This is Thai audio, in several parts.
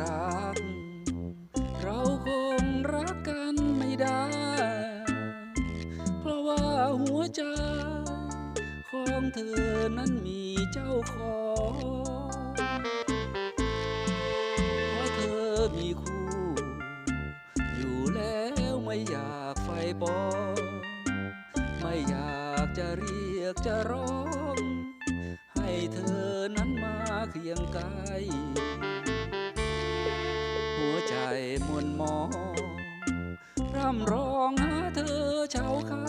รัก เราคงรักกันไม่ได้ เพราะว่าหัวใจ ของเธอนั้นมีเจ้าของเพราะเธอมีคู่ อยู่แล้วไม่อยากไฟปอไม่อยากจะเรียกจะร้อง ให้เธอนั้นมาเคียงกาย มวนมองร่ำร้องหาเธอเช้าค่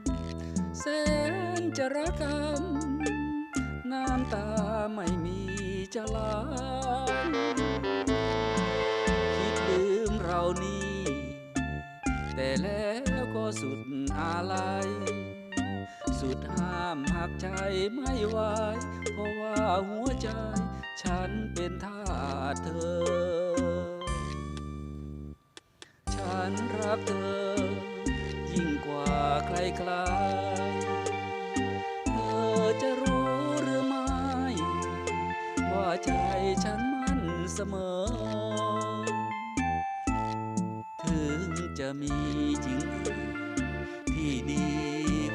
ำแสนจะรักกันน้ำตาไม่มีจะลาคิดลืมเรานี่แต่แล้วก็สุดอาลัยสุดห้ามหักใจไม่ไหวเพราะว่าหัวใจ ฉันเป็นทาสเธอ เธอจะรู้หรือไม่ ว่าใจฉันมั่นเสมอ ถึงจะมีจริงที่ดี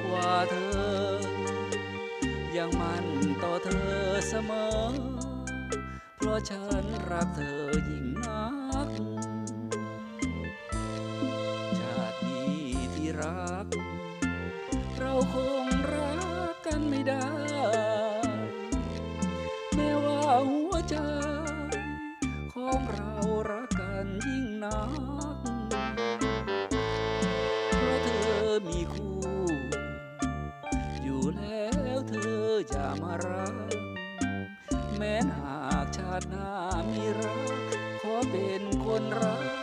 กว่าเธอ ยังมันต่อเธอเสมอ เพราะฉันรักเธอยิ่งนัก เธออย่ามารัก แม้หากชาติหน้ามีรัก ขอเป็นคนรัก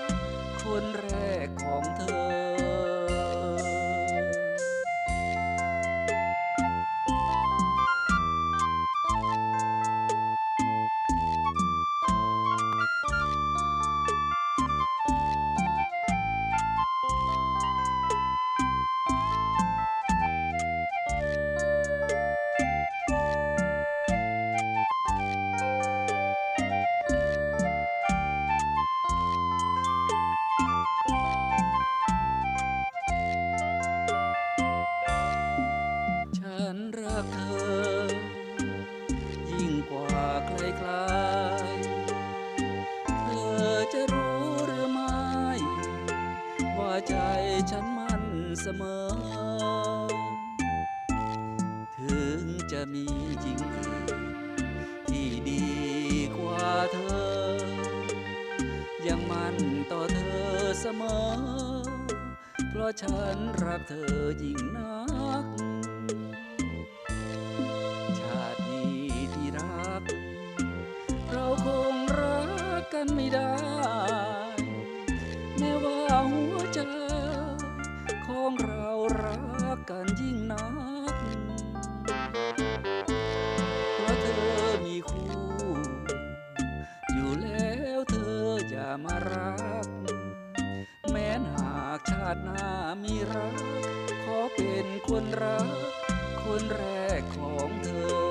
ใจฉันมั่นเสมอ ถึงจะมีจริงที่ดีกว่าเธอ ยังมั่นต่อเธอเสมอ เพราะฉันรักเธอยิ่งนัก ชาตินี้ที่รัก เราคงรักกันไม่ได้ องเรารักกันยิ่งนัก เพราะเธอมีคู่ อยู่แล้วเธออย่ามารัก แม้หากชาติหน้ามีรัก ขอเป็นคนรัก คนแรกของเธอ